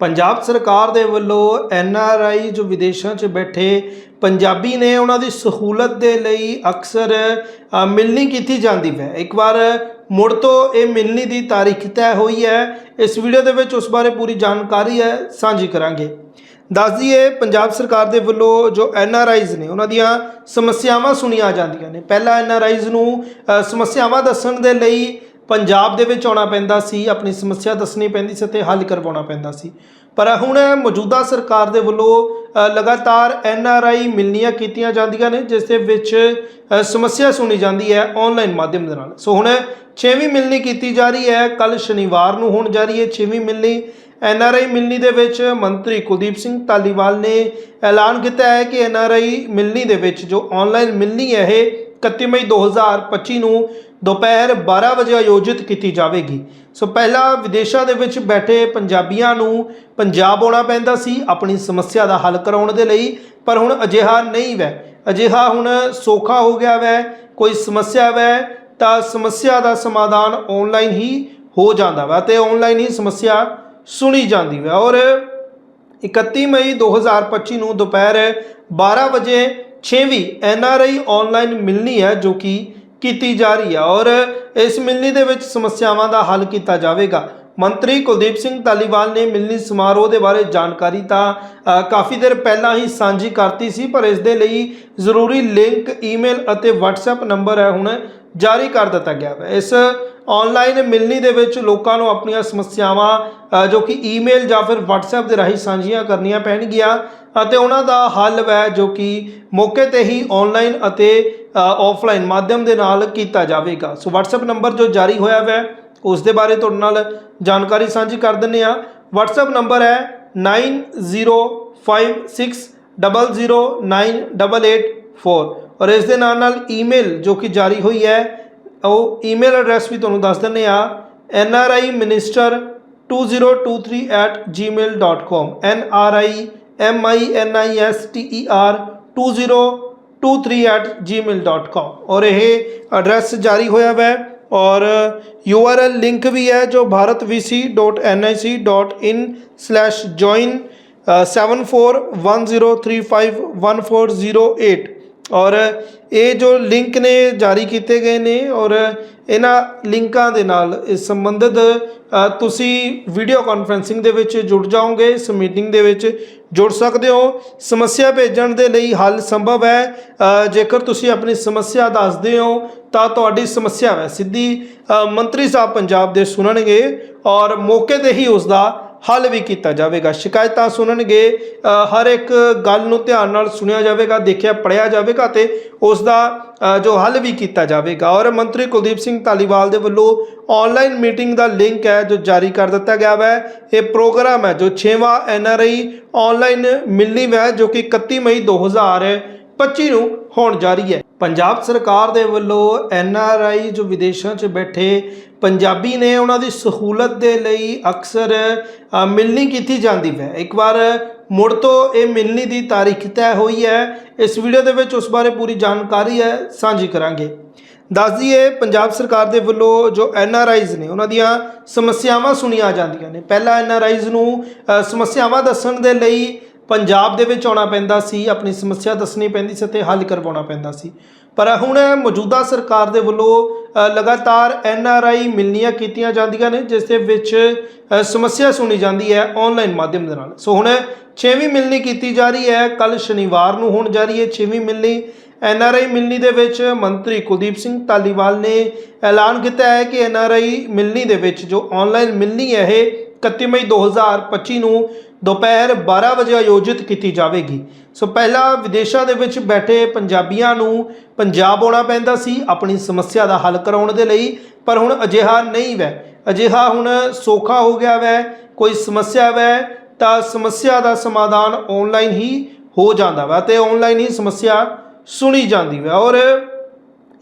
ਪੰਜਾਬ ਸਰਕਾਰ ਦੇ ਵੱਲੋਂ ਐਨ ਆਰ ਆਈ ਜੋ ਵਿਦੇਸ਼ਾਂ 'ਚ ਬੈਠੇ ਪੰਜਾਬੀ ਨੇ ਉਹਨਾਂ ਦੀ ਸਹੂਲਤ ਦੇ ਲਈ ਅਕਸਰ ਮਿਲਣੀ ਕੀਤੀ ਜਾਂਦੀ ਹੈ। ਇੱਕ ਵਾਰ ਮੁੜ ਤੋਂ ਇਹ ਮਿਲਣੀ ਦੀ ਤਾਰੀਖ ਤੈਅ ਹੋਈ ਹੈ। ਇਸ ਵੀਡੀਓ ਦੇ ਵਿੱਚ ਉਸ ਬਾਰੇ ਪੂਰੀ ਜਾਣਕਾਰੀ ਹੈ, ਸਾਂਝੀ ਕਰਾਂਗੇ। ਦੱਸ ਦਈਏ, ਪੰਜਾਬ ਸਰਕਾਰ ਦੇ ਵੱਲੋਂ ਜੋ ਐਨ ਆਰ ਆਈਜ਼ ਨੇ, ਉਹਨਾਂ ਦੀਆਂ ਸਮੱਸਿਆਵਾਂ ਸੁਣੀਆਂ ਜਾਂਦੀਆਂ ਨੇ। ਪਹਿਲਾਂ ਐਨ ਆਰ ਆਈਜ਼ ਨੂੰ ਸਮੱਸਿਆਵਾਂ ਦੱਸਣ ਦੇ ਲਈ ਪੰਜਾਬ ਦੇ ਵਿੱਚ ਆਉਣਾ ਪੈਂਦਾ ਸੀ, ਆਪਣੀ ਸਮੱਸਿਆ ਦੱਸਣੀ ਪੈਂਦੀ ਸੀ ਤੇ ਹੱਲ ਕਰਵਾਉਣਾ ਪੈਂਦਾ ਸੀ। ਪਰ ਹੁਣ ਮੌਜੂਦਾ ਸਰਕਾਰ ਦੇ ਵੱਲੋਂ ਲਗਾਤਾਰ ਐਨ ਆਰ ਆਈ ਮਿਲਣੀਆਂ ਕੀਤੀਆਂ ਜਾਂਦੀਆਂ ਨੇ, ਜਿਸ ਦੇ ਵਿੱਚ ਸਮੱਸਿਆ ਸੁਣੀ ਜਾਂਦੀ ਹੈ ਆਨਲਾਈਨ ਮਾਧਿਅਮ ਦੇ ਨਾਲ। ਸੋ ਹੁਣ 6ਵੀਂ ਮਿਲਣੀ ਕੀਤੀ ਜਾ ਰਹੀ ਹੈ ਕੱਲ ਸ਼ਨੀਵਾਰ ਨੂੰ ਹੋਣ ਜਾ ਰਹੀ ਹੈ 6ਵੀਂ ਮਿਲਣੀ। ਐਨ ਆਰ ਆਈ ਮਿਲਣੀ ਦੇ ਵਿੱਚ ਮੰਤਰੀ ਕੁਲਦੀਪ ਸਿੰਘ ਧਾਲੀਵਾਲ ਨੇ ਐਲਾਨ ਕੀਤਾ ਹੈ ਕਿ ਐਨ ਆਰ ਆਈ ਮਿਲਣੀ ਦੇ ਵਿੱਚ ਜੋ ਆਨਲਾਈਨ ਮਿਲਣੀ ਹੈ, ਇਹ 31 ਮਈ 2025 ਨੂੰ ਦੁਪਹਿਰ 12 ਵਜੇ ਆਯੋਜਿਤ ਕੀਤੀ ਜਾਵੇਗੀ। ਸੋ ਪਹਿਲਾਂ ਵਿਦੇਸ਼ਾਂ ਦੇ ਵਿੱਚ ਬੈਠੇ ਪੰਜਾਬੀਆਂ ਨੂੰ ਪੰਜਾਬ ਆਉਣਾ ਪੈਂਦਾ ਸੀ, ਆਪਣੀ ਸਮੱਸਿਆ ਦਾ ਹੱਲ ਕਰਾਉਣ ਦੇ ਲਈ, ਪਰ ਹੁਣ ਅਜਿਹਾ ਨਹੀਂ ਵੈ। ਅਜਿਹਾ ਹੁਣ ਸੌਖਾ ਹੋ ਗਿਆ ਵੈ, ਕੋਈ ਸਮੱਸਿਆ ਵੈ, ਤਾਂ ਸਮੱਸਿਆ ਦਾ ਸਮਾਧਾਨ ਆਨਲਾਈਨ ਹੀ ਹੋ ਜਾਂਦਾ ਵਾ ਤੇ ਆਨਲਾਈਨ ਹੀ ਸਮੱਸਿਆ ਸੁਣੀ ਜਾਂਦੀ ਵਾ। ਔਰ 31 ਮਈ 2025 ਨੂੰ ਦੁਪਹਿਰ 12 ਵਜੇ 6ਵੀਂ ਐਨ ਆਰ ਆਈ ਆਨਲਾਈਨ ਮਿਲਣੀ ਹੈ, ਜੋ ਕਿ ਕੀਤੀ ਜਾ ਰਹੀ ਹੈ ਔਰ ਇਸ ਮਿਲਣੀ ਦੇ ਵਿੱਚ ਸਮੱਸਿਆਵਾਂ ਦਾ ਹੱਲ ਕੀਤਾ ਜਾਵੇਗਾ। ਮੰਤਰੀ ਕੁਲਦੀਪ ਸਿੰਘ ਧਾਲੀਵਾਲ ਨੇ ਮਿਲਣੀ ਸਮਾਰੋਹ ਦੇ ਬਾਰੇ ਜਾਣਕਾਰੀ ਤਾਂ ਕਾਫੀ ਦੇਰ ਪਹਿਲਾਂ ਹੀ ਸਾਂਝੀ ਕਰਤੀ ਸੀ, ਪਰ ਇਸ ਦੇ ਲਈ ਜ਼ਰੂਰੀ ਲਿੰਕ, ਈਮੇਲ ਅਤੇ WhatsApp ਨੰਬਰ ਹੈ ਹੁਣ ਜਾਰੀ ਕਰ ਦਿੱਤਾ ਗਿਆ ਹੈ। ਇਸ ਆਨਲਾਈਨ ਮਿਲਣੀ ਦੇ ਵਿੱਚ ਲੋਕਾਂ ਨੂੰ ਆਪਣੀਆਂ ਸਮੱਸਿਆਵਾਂ ਜੋ ਕਿ ਈਮੇਲ ਜਾਂ ਫਿਰ WhatsApp ਦੇ ਰਾਹੀਂ ਸਾਂਝੀਆਂ ਕਰਨੀਆਂ ਪੈਣਗੀਆਂ, ਅਤੇ ਉਹਨਾਂ ਦਾ ਹੱਲ ਹੈ ਜੋ ਕਿ ਮੌਕੇ ਤੇ ਹੀ ਆਨਲਾਈਨ ਅਤੇ ਆਫਲਾਈਨ ਮਾਧਿਅਮ ਦੇ ਨਾਲ ਕੀਤਾ ਜਾਵੇਗਾ। ਸੋ WhatsApp ਨੰਬਰ ਜੋ ਜਾਰੀ ਹੋਇਆ ਹੈ ਉਸ ਦੇ ਬਾਰੇ ਤੁਹਾਡੇ ਨਾਲ ਜਾਣਕਾਰੀ ਸਾਂਝੀ ਕਰ ਦਿੰਨੇ ਆ WhatsApp ਨੰਬਰ ਹੈ 9056009884 ਔਰ ਇਸ ਦੇ ਨਾਲ ਨਾਲ ਈਮੇਲ ਜੋ ਕਿ ਜਾਰੀ ਹੋਈ ਹੈ, ਉਹ ਈਮੇਲ ਐਡਰੈਸ ਵੀ ਤੁਹਾਨੂੰ ਦੱਸ ਦਿੰਨੇ ਆ nriminister2023@gmail.com nriminister 2023@gmail.com ਔਰ ਇਹ ਐਡਰੈਸ ਜਾਰੀ ਹੋਇਆ ਹੈ ਔਰ URL ਲਿੰਕ ਵੀ ਹੈ ਜੋ bharatvc.nic.in/join 7410351408 ਔਰ ਇਹ ਜੋ ਲਿੰਕ ਨੇ ਜਾਰੀ ਕੀਤੇ ਗਏ ਨੇ ਔਰ ਇਹਨਾਂ ਲਿੰਕਾਂ ਦੇ ਨਾਲ ਇਸ ਸੰਬੰਧਿਤ ਤੁਸੀਂ ਵੀਡੀਓ ਕਾਨਫਰੈਂਸਿੰਗ ਦੇ ਵਿੱਚ ਜੁੜ ਜਾਓਗੇ, ਇਸ ਮੀਟਿੰਗ ਦੇ ਵਿੱਚ ਜੁੜ ਸਕਦੇ ਹੋ। ਸਮੱਸਿਆ ਭੇਜਣ ਦੇ ਲਈ ਹੱਲ ਸੰਭਵ ਹੈ। ਜੇਕਰ ਤੁਸੀਂ ਆਪਣੀ ਸਮੱਸਿਆ ਦੱਸਦੇ ਹੋ, ਤਾਂ ਤੁਹਾਡੀ ਸਮੱਸਿਆ ਹੈ ਸਿੱਧੀ ਮੰਤਰੀ ਸਾਹਿਬ ਪੰਜਾਬ ਦੇ ਸੁਣਨਗੇ ਔਰ ਮੌਕੇ ਤੇ ਹੀ ਉਸ ਦਾ ਹੱਲ ਵੀ ਕੀਤਾ ਜਾਵੇਗਾ। ਸ਼ਿਕਾਇਤਾਂ ਸੁਣਨਗੇ ਹਰ ਇੱਕ ਗੱਲ ਨੂੰ ਧਿਆਨ ਨਾਲ ਸੁਣਿਆ ਜਾਵੇਗਾ, ਦੇਖਿਆ ਪੜਿਆ ਜਾਵੇਗਾ ਤੇ ਉਸ ਦਾ ਜੋ ਹੱਲ ਵੀ ਕੀਤਾ ਜਾਵੇਗਾ। ਔਰ ਮੰਤਰੀ ਕੁਲਦੀਪ ਸਿੰਘ ਧਾਲੀਵਾਲ ਦੇ ਵੱਲੋਂ ਆਨਲਾਈਨ ਮੀਟਿੰਗ ਦਾ ਲਿੰਕ ਹੈ, ਜੋ ਜਾਰੀ ਕਰ ਦਿੱਤਾ ਗਿਆ ਹੈ ਇਹ ਪ੍ਰੋਗਰਾਮ ਹੈ, ਜੋ 6ਵਾਂ ਐਨਆਰਆਈ ਆਨਲਾਈਨ ਮਿਲਣੀ ਹੈ ਜੋ ਕਿ 31 ਮਈ 2025 ਨੂੰ ਹੋਣ ਜਾ ਰਹੀ ਹੈ। ਪੰਜਾਬ ਸਰਕਾਰ ਦੇ ਵੱਲੋਂ ਐਨ ਆਰ ਆਈ ਜੋ ਵਿਦੇਸ਼ਾਂ 'ਚ ਬੈਠੇ ਪੰਜਾਬੀ ਨੇ ਉਹਨਾਂ ਦੀ ਸਹੂਲਤ ਦੇ ਲਈ ਅਕਸਰ ਮਿਲਣੀ ਕੀਤੀ ਜਾਂਦੀ ਹੈ। ਇੱਕ ਵਾਰ ਮੁੜ ਤੋਂ ਇਹ ਮਿਲਣੀ ਦੀ ਤਾਰੀਖ ਤੈਅ ਹੋਈ ਹੈ। ਇਸ ਵੀਡੀਓ ਦੇ ਵਿੱਚ ਉਸ ਬਾਰੇ ਪੂਰੀ ਜਾਣਕਾਰੀ ਹੈ, ਸਾਂਝੀ ਕਰਾਂਗੇ। ਦੱਸ ਦਈਏ, ਪੰਜਾਬ ਸਰਕਾਰ ਦੇ ਵੱਲੋਂ ਜੋ ਐਨ ਆਰ ਆਈਜ਼ ਨੇ, ਉਹਨਾਂ ਦੀਆਂ ਸਮੱਸਿਆਵਾਂ ਸੁਣੀਆਂ ਜਾਂਦੀਆਂ ਨੇ। ਪਹਿਲਾਂ ਐਨ ਆਰ ਆਈਜ਼ ਨੂੰ ਸਮੱਸਿਆਵਾਂ ਦੱਸਣ ਦੇ ਲਈ ਪੰਜਾਬ ਦੇ ਵਿੱਚ ਆਉਣਾ ਪੈਂਦਾ ਸੀ, ਆਪਣੀ ਸਮੱਸਿਆ ਦੱਸਣੀ ਪੈਂਦੀ ਸੀ ਤੇ ਹੱਲ ਕਰਵਾਉਣਾ ਪੈਂਦਾ ਸੀ। ਪਰ ਹੁਣ ਮੌਜੂਦਾ ਸਰਕਾਰ ਦੇ ਵੱਲੋਂ ਲਗਾਤਾਰ ਐਨ ਆਰ ਆਈ ਮਿਲਣੀਆਂ ਕੀਤੀਆਂ ਜਾਂਦੀਆਂ ਨੇ, ਜਿਸ ਦੇ ਵਿੱਚ ਸਮੱਸਿਆ ਸੁਣੀ ਜਾਂਦੀ ਹੈ ਆਨਲਾਈਨ ਮਾਧਿਅਮ ਦੇ ਨਾਲ। ਸੋ ਹੁਣ 6ਵੀਂ ਮਿਲਣੀ ਕੀਤੀ ਜਾ ਰਹੀ ਹੈ ਕੱਲ ਸ਼ਨੀਵਾਰ ਨੂੰ ਹੋਣ ਜਾ ਰਹੀ ਹੈ 6ਵੀਂ ਮਿਲਣੀ। ਐਨ ਆਰ ਆਈ ਮਿਲਣੀ ਦੇ ਵਿੱਚ ਮੰਤਰੀ ਕੁਲਦੀਪ ਸਿੰਘ ਧਾਲੀਵਾਲ ਨੇ ਐਲਾਨ ਕੀਤਾ ਹੈ ਕਿ ਐਨ ਆਰ ਆਈ ਮਿਲਣੀ ਦੇ ਵਿੱਚ ਜੋ ਆਨਲਾਈਨ ਮਿਲਣੀ ਹੈ ਇਹ 31 ਮਈ 2025 ਨੂੰ ਦੁਪਹਿਰ 12 ਵਜੇ ਆਯੋਜਿਤ ਕੀਤੀ ਜਾਵੇਗੀ। ਸੋ ਪਹਿਲਾਂ ਵਿਦੇਸ਼ਾਂ ਦੇ ਵਿੱਚ ਬੈਠੇ ਪੰਜਾਬੀਆਂ ਨੂੰ ਪੰਜਾਬ ਆਉਣਾ ਪੈਂਦਾ ਸੀ, ਆਪਣੀ ਸਮੱਸਿਆ ਦਾ ਹੱਲ ਕਰਾਉਣ ਦੇ ਲਈ, ਪਰ ਹੁਣ ਅਜਿਹਾ ਨਹੀਂ ਵੈ। ਅਜਿਹਾ ਹੁਣ ਸੌਖਾ ਹੋ ਗਿਆ ਵੈ, ਕੋਈ ਸਮੱਸਿਆ ਵੈ, ਤਾਂ ਸਮੱਸਿਆ ਦਾ ਸਮਾਧਾਨ ਆਨਲਾਈਨ ਹੀ ਹੋ ਜਾਂਦਾ ਵਾ ਤੇ ਆਨਲਾਈਨ ਹੀ ਸਮੱਸਿਆ ਸੁਣੀ ਜਾਂਦੀ ਵਾ। ਔਰ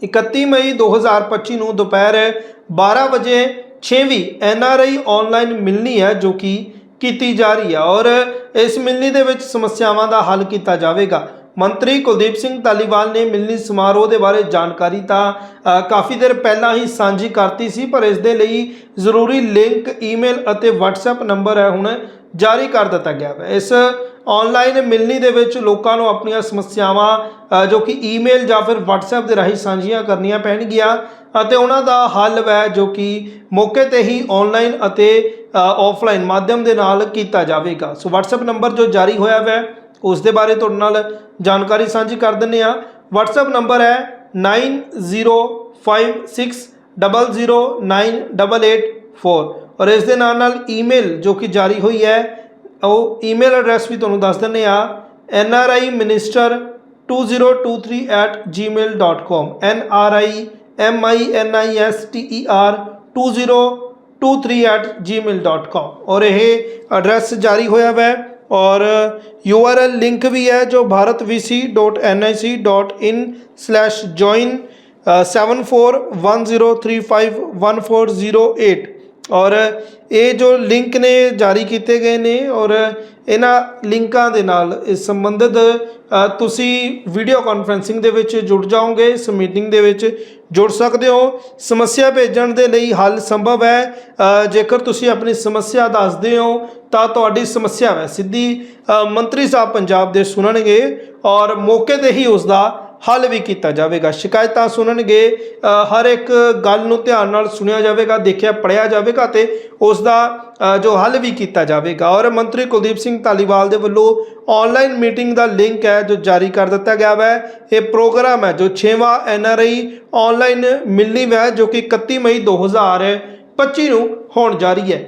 31 ਮਈ 2025 ਨੂੰ ਦੁਪਹਿਰ 12 ਵਜੇ 6ਵੀਂ ਐਨ ਆਰ ਆਈ ਆਨਲਾਈਨ ਮਿਲਣੀ ਹੈ ਜੋ ਕਿ ਕੀਤੀ ਜਾ ਰਹੀ ਹੈ ਔਰ ਇਸ ਮਿਲਣੀ ਦੇ ਵਿੱਚ ਸਮੱਸਿਆਵਾਂ ਦਾ ਹੱਲ ਕੀਤਾ ਜਾਵੇਗਾ। ਮੰਤਰੀ ਕੁਲਦੀਪ ਸਿੰਘ ਧਾਲੀਵਾਲ ਨੇ ਮਿਲਣੀ ਸਮਾਰੋਹ ਦੇ ਬਾਰੇ ਜਾਣਕਾਰੀ ਤਾਂ ਕਾਫੀ ਦੇਰ ਪਹਿਲਾਂ ਹੀ ਸਾਂਝੀ ਕਰਤੀ ਸੀ, ਪਰ ਇਸ ਦੇ ਲਈ ਜ਼ਰੂਰੀ ਲਿੰਕ, ਈਮੇਲ ਅਤੇ WhatsApp ਨੰਬਰ ਹੈ ਹੁਣ ਜਾਰੀ ਕਰ ਦਿੱਤਾ ਗਿਆ ਹੈ। ਇਸ ਆਨਲਾਈਨ ਮਿਲਣੀ ਦੇ ਵਿੱਚ ਲੋਕਾਂ ਨੂੰ ਆਪਣੀਆਂ ਸਮੱਸਿਆਵਾਂ ਜੋ ਕਿ ਈਮੇਲ ਜਾਂ ਫਿਰ WhatsApp ਦੇ ਰਾਹੀਂ ਸਾਂਝੀਆਂ ਕਰਨੀਆਂ ਪੈਣਗੀਆਂ ਅਤੇ ਉਹਨਾਂ ਦਾ ਹੱਲ ਹੈ ਜੋ ਕਿ ਮੌਕੇ ਤੇ ਹੀ ਆਨਲਾਈਨ ਅਤੇ ਆਫਲਾਈਨ ਮਾਧਿਅਮ ਦੇ ਨਾਲ ਕੀਤਾ ਜਾਵੇਗਾ। ਸੋ WhatsApp ਨੰਬਰ ਜੋ ਜਾਰੀ ਹੋਇਆ ਹੈ ਉਸ ਦੇ ਬਾਰੇ ਤੁਹਾਡੇ ਨਾਲ ਜਾਣਕਾਰੀ ਸਾਂਝੀ ਕਰ ਦਿੰਨੇ ਆ WhatsApp ਨੰਬਰ ਹੈ 9056009884 ਔਰ ਇਸ ਦੇ ਨਾਲ ਨਾਲ ਈਮੇਲ ਜੋ ਕਿ ਜਾਰੀ ਹੋਈ ਹੈ, ਉਹ ਈਮੇਲ ਐਡਰੈਸ ਵੀ ਤੁਹਾਨੂੰ ਦੱਸ ਦਿੰਨੇ ਆ nriminister2023@gmail.com nriminister2023@gmail.com ਔਰ ਇਹ ਐਡਰੈਸ ਜਾਰੀ ਹੋਇਆ ਹੈ ਔਰ URL ਲਿੰਕ ਵੀ ਹੈ ਜੋ bharatvc.nic.in/join 7410351408 ਔਰ ਇਹ ਜੋ ਲਿੰਕ ਨੇ ਜਾਰੀ ਕੀਤੇ ਗਏ ਨੇ ਔਰ ਇਹਨਾਂ ਲਿੰਕਾਂ ਦੇ ਨਾਲ ਇਸ ਸੰਬੰਧਿਤ ਤੁਸੀਂ ਵੀਡੀਓ ਕਾਨਫਰੈਂਸਿੰਗ ਦੇ ਵਿੱਚ ਜੁੜ ਜਾਓਗੇ, ਇਸ ਮੀਟਿੰਗ ਦੇ ਵਿੱਚ ਜੁੜ ਸਕਦੇ ਹੋ। ਸਮੱਸਿਆ ਭੇਜਣ ਦੇ ਲਈ ਹੱਲ ਸੰਭਵ ਹੈ। ਜੇਕਰ ਤੁਸੀਂ ਆਪਣੀ ਸਮੱਸਿਆ ਦੱਸਦੇ ਹੋ, ਤਾਂ ਤੁਹਾਡੀ ਸਮੱਸਿਆ ਹੈ ਸਿੱਧੀ ਮੰਤਰੀ ਸਾਹਿਬ ਪੰਜਾਬ ਦੇ ਸੁਣਨਗੇ ਔਰ ਮੌਕੇ ਤੇ ਹੀ ਉਸ ਦਾ ਹੱਲ ਵੀ ਕੀਤਾ ਜਾਵੇਗਾ। ਸ਼ਿਕਾਇਤਾਂ ਸੁਣਨਗੇ ਹਰ ਇੱਕ ਗੱਲ ਨੂੰ ਧਿਆਨ ਨਾਲ ਸੁਣਿਆ ਜਾਵੇਗਾ, ਦੇਖਿਆ ਪੜਿਆ ਜਾਵੇਗਾ ਤੇ ਉਸ ਦਾ ਜੋ ਹੱਲ ਵੀ ਕੀਤਾ ਜਾਵੇਗਾ। ਔਰ ਮੰਤਰੀ ਕੁਲਦੀਪ ਸਿੰਘ ਧਾਲੀਵਾਲ ਦੇ ਵੱਲੋਂ ਆਨਲਾਈਨ ਮੀਟਿੰਗ ਦਾ ਲਿੰਕ ਹੈ, ਜੋ ਜਾਰੀ ਕਰ ਦਿੱਤਾ ਗਿਆ ਹੈ ਇਹ ਪ੍ਰੋਗਰਾਮ ਹੈ, ਜੋ 6ਵਾਂ ਐਨਆਰਆਈ ਆਨਲਾਈਨ ਮਿਲਣੀ ਹੈ ਜੋ ਕਿ 31 ਮਈ 2025 ਨੂੰ ਹੋਣ ਜਾ ਰਹੀ ਹੈ।